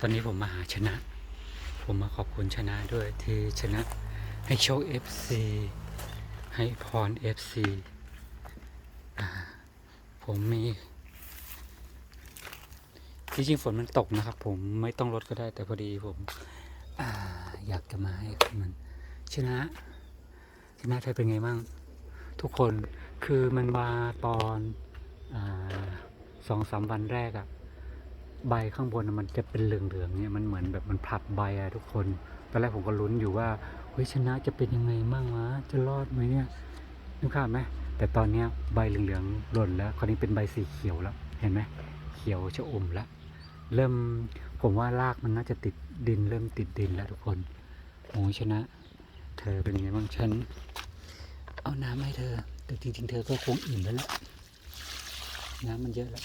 ตอนนี้ผมมาหาชนะ ผมมาขอบคุณชนะด้วยที่ชนะให้โชค FC ให้พร FC ผมมีจริงๆฝนมันตกนะครับ ผมไม่ต้องลดก็ได้แต่พอดีผมออยากจะมาให้มันชนะชนะเธอเป็นไงบ้างทุกคนคือมันมาตอนอสองสามวันแรกอะ ใบข้างบนมันจะเป็นเหลืองๆเนี่ยมันเหมือนแบบมันผลัดใบอะทุกคนตอนแรกผมก็ลุ้นอยู่ว่าเฮ้ยชนะจะเป็นยังไงมั่งวะจะรอดไหมเนี่ยนึกภาพไหมแต่ตอนเนี้ยใบเหลืองๆหล่นแล้ว คราวนี้เป็นใบสีเขียวแล้วเห็นไหมเขียวชะอมแล้วเริ่มผมว่ารากมันน่าจะติดดิน เริ่มติดดินแล้วทุกคนโอ้ยชนะ เธอเป็นไงบ้างฉัน เอาน้ำให้เธอ แต่จริงๆเธอก็คงอิ่มแล้วแหละน้ำมันเยอะแล้ว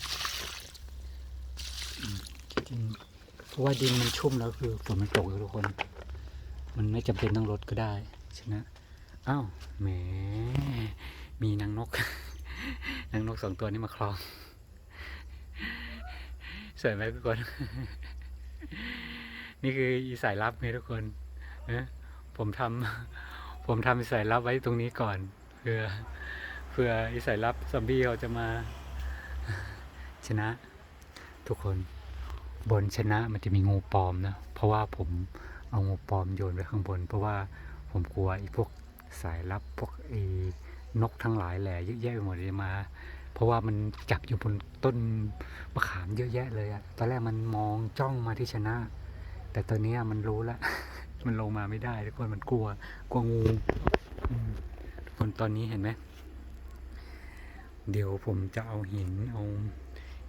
จริงเพราะว่าดินมันชุ่มแล้วคือฝนมันตกทุกคน มันไม่จำเป็นต้องลดก็ได้ชนะอ้าวแหมมีนางนก นางนกสองตัวนี้มาคลองสวยไหมทุกคน นี่คืออีสายลับไงทุกคนนะผมทำผมทำอีสายลับไว้ตรงนี้ก่อนเพื่อเพื่ออีสายลับซอมบี้เขาจะมาชนะ ทุกคนบนชนะมันจะมีงูปลอมนะ เพราะว่าผมเอางูปลอมโยนไว้ข้างบน เพราะว่าผมกลัวไอ้พวกสายลับพวกไอ้นกทั้งหลายแหล่เยอะแยะไปหมดเลยมา เพราะว่ามันจับอยู่บนต้นมะขามเยอะแยะเลยอะตอนแรกมันมองจ้องมาที่ชนะ แต่ตอนนี้มันรู้แล้ว มันลงมาไม่ได้ทุกคนมันกลัวกลัวงูทุกคนตอนนี้เห็นไหมเดี๋ยวผมจะเอาหินเอา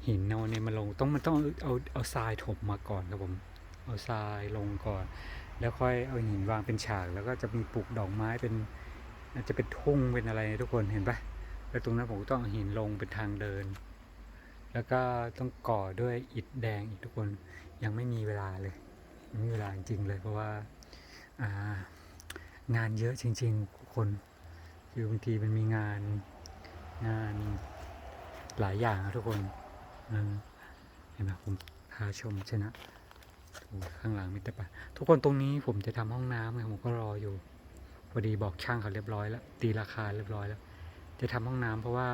หินเอาเนี่ยมาลงต้องมันต้องเอาเอาทรายถมมาก่อนครับผมเอาทรายลงก่อน แล้วค่อยเอาหินวางเป็นฉากแล้วก็จะมีปลูกดอกไม้เป็นอาจจะเป็นทุ่งเป็นอะไรทุกคนเห็นปะแล้วตรงนั้นผมต้องเอาหินลงเป็นทางเดิน แล้วก็ต้องก่อด้วยอิฐแดงอีกทุกคนยังไม่มีเวลาเลยไม่มีเวลาจริงๆเลย เพราะว่าอ่างานเยอะจริงๆทุกคนคือบางทีมันมีงานงานหลายอย่างทุกคน เออเห็นไหมผมพาชมชนะข้างหลังมิตรปะทุกคนตรงนี้ผมจะทำห้องน้ำไงผมก็รออยู่พอดีบอกช่างเขาเรียบร้อยแล้วตีราคาเรียบร้อยแล้ว จะทำห้องน้ำเพราะว่า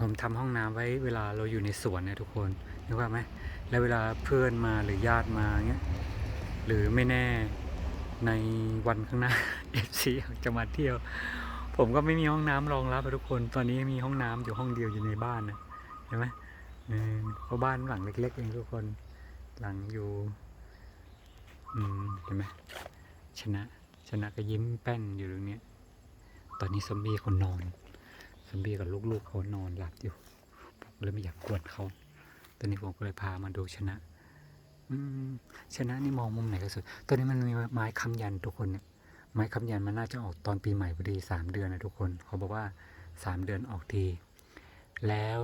ผมทำห้องน้ำไว้เวลาเราอยู่ในสวนเนี่ยทุกคนนึกว่าไหมแล้วเวลาเพื่อนมาหรือญาติมาเงี้ยหรือไม่แน่ในวันข้างหน้าเอฟซีจะมาเที่ยว ผมก็ไม่มีห้องน้ำรองรับทุกคน ตอนนี้มีห้องน้ำอยู่ห้องเดียวอยู่ในบ้านนะเห็นไหมเออเพราะบ้านหลังเล็กๆเองทุกคน หลังอยู่อืมเห็นไหมชนะชนะก็ยิ้มแป้นอยู่ตรงนี้ตอนนี้ซอมบี้คนนอนซอมบี้กับลูกๆเขานอนหลับอยู่ผมเลยไม่อยากกวนเขาตอนนี้ผมก็เลยพามาดูชนะ อืมชนะนี่มองมุมไหนก็สวยตอนนี้มันมีไม้ค้ำยันทุกคนเนี่ย ไม้คำยันมันน่าจะออกตอนปีใหม่พอดีสามเดือนนะทุกคนเขาบอกว่าสามเดือนออกที แล้ว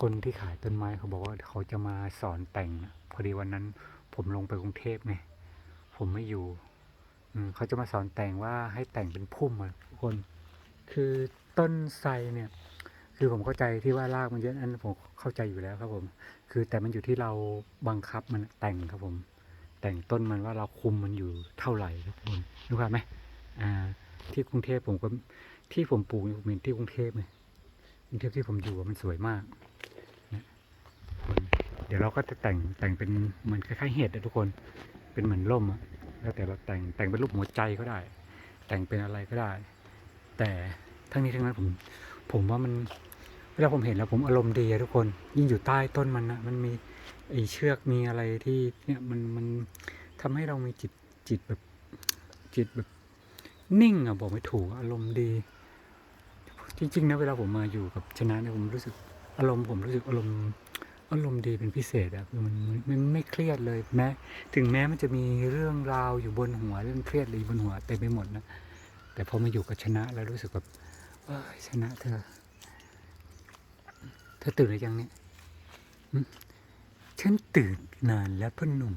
คนที่ขายต้นไม้เขาบอกว่าเขาจะมาสอนแต่ง พอดีวันนั้นผมลงไปกรุงเทพไงผมไม่อยู่อเขาจะมาสอนแต่งว่าให้แต่งเป็นพุ่มอะทุกคน คือต้นไทรเนี่ย คือผมเข้าใจที่ว่ารากมันเยอะอันนั้นผมเข้าใจอยู่แล้วครับผม คือแต่มันอยู่ที่เราบังคับมันแต่งครับผม แต่งต้นมันว่าเราคุมมันอยู่เท่าไหร่ครับผมรู้ครับไหมอ่า ที่กรุงเทพผมก็ที่ผมปลูกเนี่ยผมเห็นที่กรุงเทพไงกรุงเทพที่ผมอยู่มันสวยมากนะเดี๋ยวเราก็จะแต่งแต่งเป็นเหมือนคล้ายๆเห็ดอะทุกคน เป็นเหมือนร่มอะแล้วแต่เราแต่งแต่งเป็นรูปหัวใจก็ได้ แต่งเป็นอะไรก็ได้ แต่ทั้งนี้ทั้งนั้นผมผมว่ามันเวลาผมเห็นแล้วผมอารมณ์ดีอะทุกคนยิ่งอยู่ใต้ต้นมันนะมันมี ไอเชือกมีอะไรที่เนี่ยมันมันทำให้เรามีจิตจิตแบบจิตแบบนิ่งอะบอกไม่ถูกอารมณ์ดี จริงๆนะเวลาผมมาอยู่กับชนะเนี่ยผมรู้สึกอารมณ์ผมรู้สึกอารมณ์อารมณ์ดีเป็นพิเศษอะคือมันมันมันไม่เครียดเลยแม้ถึงแม้มันจะมีเรื่องราวอยู่บนหัวเรื่องเครียดอะไรอยู่บนหัวเต็มไปหมดนะแต่พอมาอยู่กับชนะแล้วรู้สึกแบบเอ้ยชนะเธอ เธอตื่นหรือยังเนี่ย ฉันตื่นนานแล้วพ่อหนุ่ม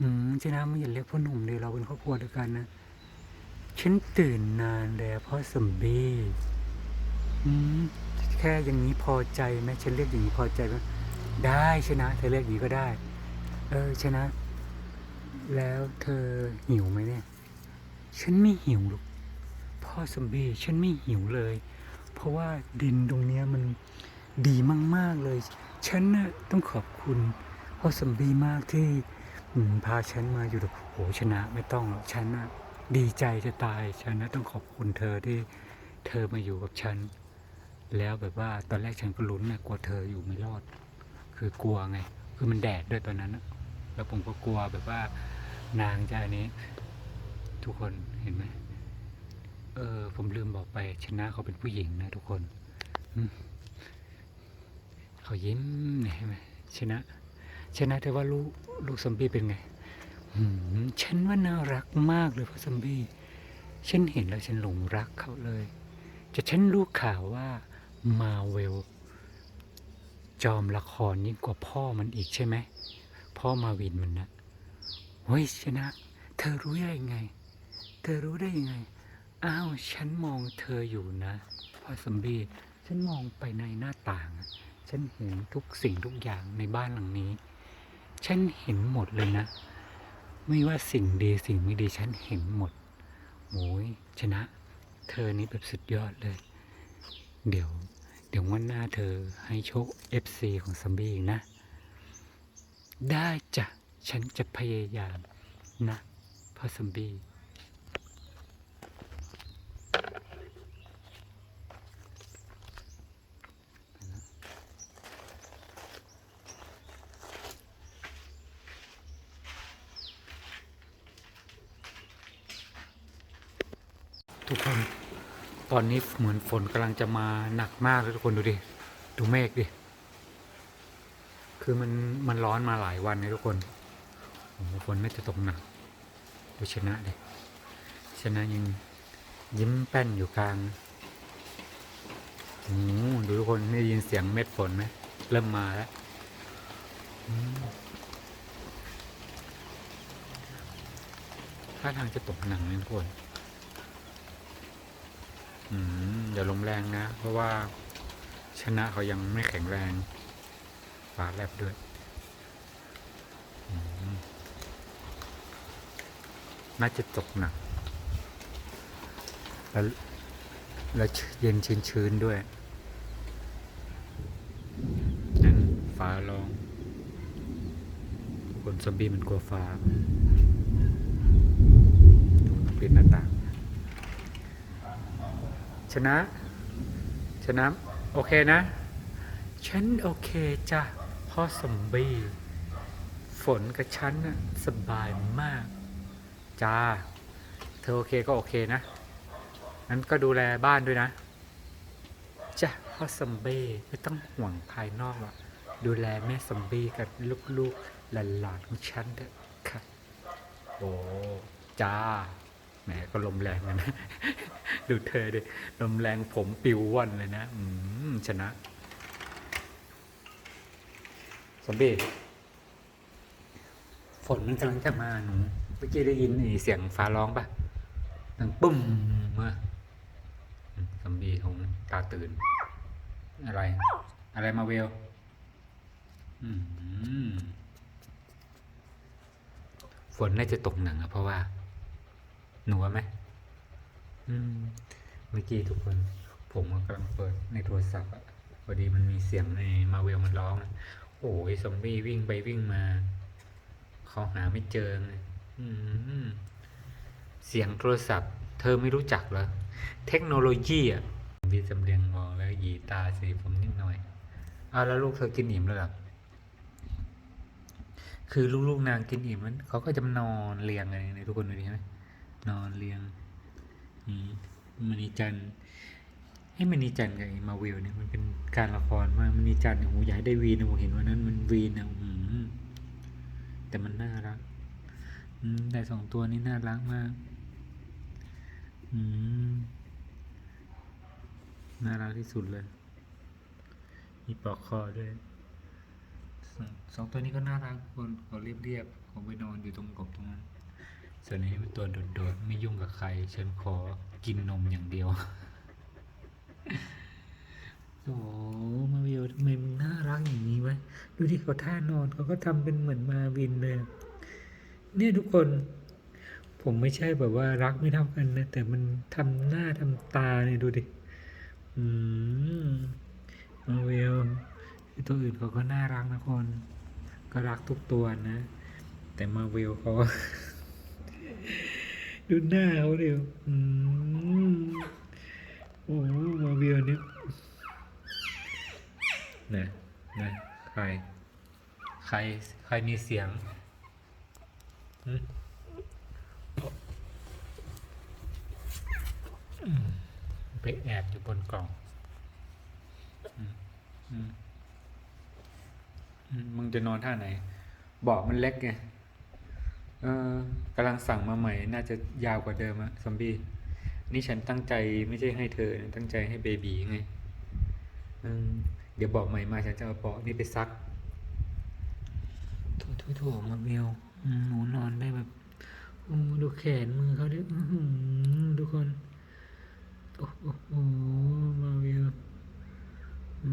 อืมชนะไม่อย่าเรียกพ่อหนุ่มเลยเราเป็นครอบครัวเดียวกันนะ ฉันตื่นนานแล้วพ่อสมบีอืมแค่อย่างนี้พอใจไหมฉันเรียกอย่างนี้พอใจไหมได้ชนะ เธอเลือกดีก็ได้ เออชนะ แล้วเธอหิวไหมเนี่ย ฉันไม่หิวหรอกพ่อซอมบีฉันไม่หิวเลย เพราะว่าดินตรงเนี้ยมัน ดีมาก ๆ เลย ฉันน่ะต้องขอบคุณพ่อซอมบีมากที่พาฉันมาอยู่ตรงโหชนะไม่ต้องหรอกฉันน่ะดีใจจะตายฉันน่ะต้องขอบคุณเธอที่เธอมาอยู่กับฉัน แล้วแบบว่าตอนแรกฉันก็ลุ้นนะกลัวเธออยู่ไม่รอด คือกลัวไง คือมันแดดด้วยตอนนั้นนะแล้วผมก็กลัวแบบว่านางจะอันนี้ ทุกคนเห็นไหมเออผมลืมบอกไปชนะเขาเป็นผู้หญิงนะทุกคนอื เขายิ้มเนี่ยเห็นไหมชนะ ชนะแต่ว่าลูกลูกซอมบี้เป็นไงหืมฉันว่าน่ารักมากเลยพ่อซอมบี้ฉันเห็นแล้วฉันหลงรักเขาเลย จะฉันรู้ข่าวว่ามาเวลจอมละครยิ่งกว่าพ่อมันอีกใช่ไหมพ่อมาวินมันนะเฮ้ยชนะ เธอรู้ได้ยังไง เธอรู้ได้ยังไง อ้าวฉันมองเธออยู่นะพ่อซอมบี้ฉันมองไปในหน้าต่างอะ ฉันเห็นทุกสิ่งทุกอย่างในบ้านหลังนี้ ฉันเห็นหมดเลยนะ ไม่ว่าสิ่งดีสิ่งไม่ดีฉันเห็นหมดโอ้ยชนะ เธอนี่แบบสุดยอดเลย เดี๋ยว เดี๋ยววันหน้าเธอให้โชค FC ของซัมบี้นะ ได้จ้ะ ฉันจะพยายามนะพ่อซัมบี้ ทุกคน ตอนนี้เหมือนฝนกำลังจะมาหนักมากเลยทุกคนดูดิ ดูเมฆดิ คือมันมันร้อนมาหลายวันเลยทุกคนโอ้ฝนไม่จะตกหนัก ดูชนะดิชนะยังยิ้มแป้นอยู่กลางโอ้ดูทุกคนได้ยินเสียงเม็ดฝนไหมเริ่มมาแล้วถ้าทางจะตกหนักเลยทุกคน อย่าลมแรงนะ เพราะว่าชนะเขายังไม่แข็งแรงฟ้าแลบด้วยน่าจะตกหนักแล้วแล้วเย็นชื้นชื้นๆด้วยนั่นฟ้าร้องคนซอมบี้มันกลัวฟ้าปิดหน้าต่าง ชนะ ชนะ โอเคนะ ฉันโอเคจ้ะพ่อสมบีฝนกับฉันน่ะสบายมาก จ้า เธอโอเคก็โอเคนะงั้นก็ดูแลบ้านด้วยนะ จ้ะพ่อสมบีไม่ต้องห่วงภายนอกหรอกดูแลแม่สมบีกับลูกๆหลานๆของฉันเถอะค่ะ โอ้ จ้า แหมก็ลมแรงนะ ดูเธอดิลมแรงผมปิวว่อนเลยนะ อืมชนะสมบีฝนมันกำลังจะมาหนูเมื่อกี้ได้ยินเสียงฟ้าร้องปะดังปุ้มมาอืมสมบีของตาตื่น อะไร อะไรมาเวลฝนน่าจะตกหนักอะเพราะว่า หนูว่าไหมอืมเมื่อกี้ทุกคน ผมกำลังเปิดในโทรศัพท์อะพอดีมันมีเสียงในมาเวลมันร้องอะโอ้ยซอมบี้วิ่งไปวิ่งมาเขาหาไม่เจอไงอืมเสียงโทรศัพท์ เธอไม่รู้จักเหรอ เทคโนโลยีอะมีจำเรียงงอแล้วหยีตาสีผมนิดหน่อยอ้าวแล้วลูกเธอกินอิ่มแล้วเหรอคือลูกๆนางกินอิ่มมันเขาก็จะมานอนเรียงอะไรเนี่ยทุกคนดูดิใช่ไหม นอนเรียงนี่มณีจันทร์ให้มณีจันทร์กับไอ้มาวิลเนี่ยมันเป็นการละครว่ามณีจันทร์เนี่ยโอ้โหอยากให้ได้วีนะผมเห็นวันนั้นมันวีนนะอืมแต่มันน่ารักอืมแต่สองตัวนี้น่ารักมาก อืมน่ารักที่สุดเลย มีปลอกคอด้วยสองสองตัวนี้ก็น่ารักคนเขาเรียบเรียบผมไปนอนอยู่ตรงกบตรงนั้น ส่วนนี้เป็นตัวโดดๆไม่ยุ่งกับใคร ฉันขอกินนมอย่างเดียวโอ้มาวิวทำไมมันน่ารักอย่างนี้วะดูที่เขาท่านอนเขาก็ทำเป็นเหมือนมาวินเลยเนี่ยทุกคนผมไม่ใช่แบบว่ารักไม่เท่ากันนะ แต่มันทำหน้าทำตาเนี่ยดูดิ อืมมาเวลตัวอื่นเขาก็น่ารักนะคน ก็รักทุกตัวนะ แต่มาเวลเขา ดูหน้าเขาเดียวอืมโอ้มาเวลเนี่ยนะนะใคร ใคร ใครมีเสียงหึไปแอบอยู่บนกล่องอืมอืมอืมมึงจะนอนท่าไหนเบอกมันเล็กไงเออ กำลังสั่งมาใหม่ น่าจะยาวกว่าเดิมอะซอมบี้นี่ฉันตั้งใจไม่ใช่ให้เธอตั้งใจให้เบบีไงเดี๋ยวบอกใหม่มาฉันจะเอาเบาะนี่ไปซักถโถโถมาเมลหนูนอนได้แบบโอ้ดูแขนมือเขาดิทุกคน โอ้โหมาวิวอื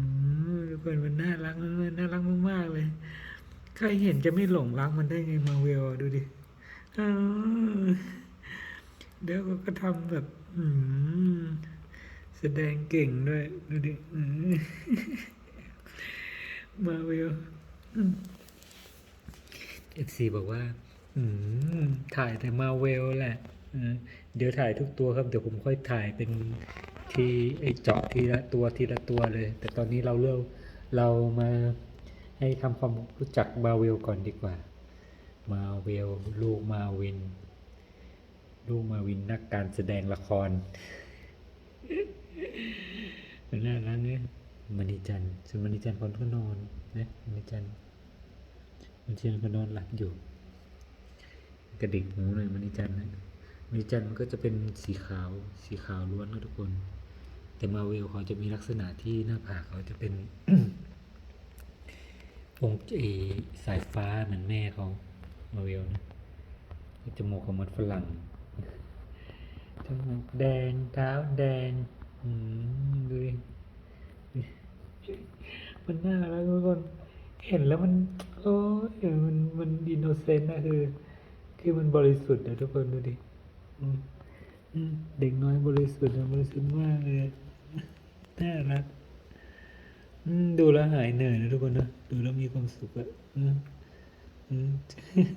มทุกคนมันน่ารักมากๆน่ารักมากๆเลย ใครเห็นจะไม่หลงรักมันได้ไงมาวิวอะดูดิ เดี๋ยวก็ทำแบบแสดงเก่งด้วย ดูดิมมาวิวเอฟซีบอกว่าถ่ายแต่มาเวลแหละเออเดี๋ยวถ่ายทุกตัวครับ เดี๋ยวผมค่อยถ่ายเป็นทีไอเจาะทีละตัวทีละตัวเลย แต่ตอนนี้เราเลือกเรามาให้ทำความรู้จักมาเวลก่อนดีกว่า มาเวลลูกมาวิน ลูกมาวินนักการแสดงละครเป็นน่ารักเนี่ยมณีจันทร์ส่วนมณีจันทร์คนก็นอนนะมณีจันทร์มณีจันทร์ก็นอนหลับอยู่ กระดิกหูหน่อยมันนิจันทร์นะมันนิจันทร์มันก็จะเป็นสีขาวสีขาวล้วนนะทุกคน แต่มาเวลเขาจะมีลักษณะที่หน้าผากเขาจะเป็นองค์เอสายฟ้าเหมือนแม่เขา มาเวลนะจมูกเขาเหมือนฝรั่งจมูกแดงเท้าแดงอืมดูดิมันน่ารักทุกคน เห็นแล้วมัน โอ้ยมันมันอินโนเซนต์นะคือ คือมันบริสุทธิ์นะทุกคนดูดิอืมอืมเด็กน้อยบริสุทธิ์นะบริสุทธิ์มากเลยอะน่ารักอืมดูแล้วหายเหนื่อยนะทุกคนนะ ดูแล้วมีความสุขอะ อืมอืม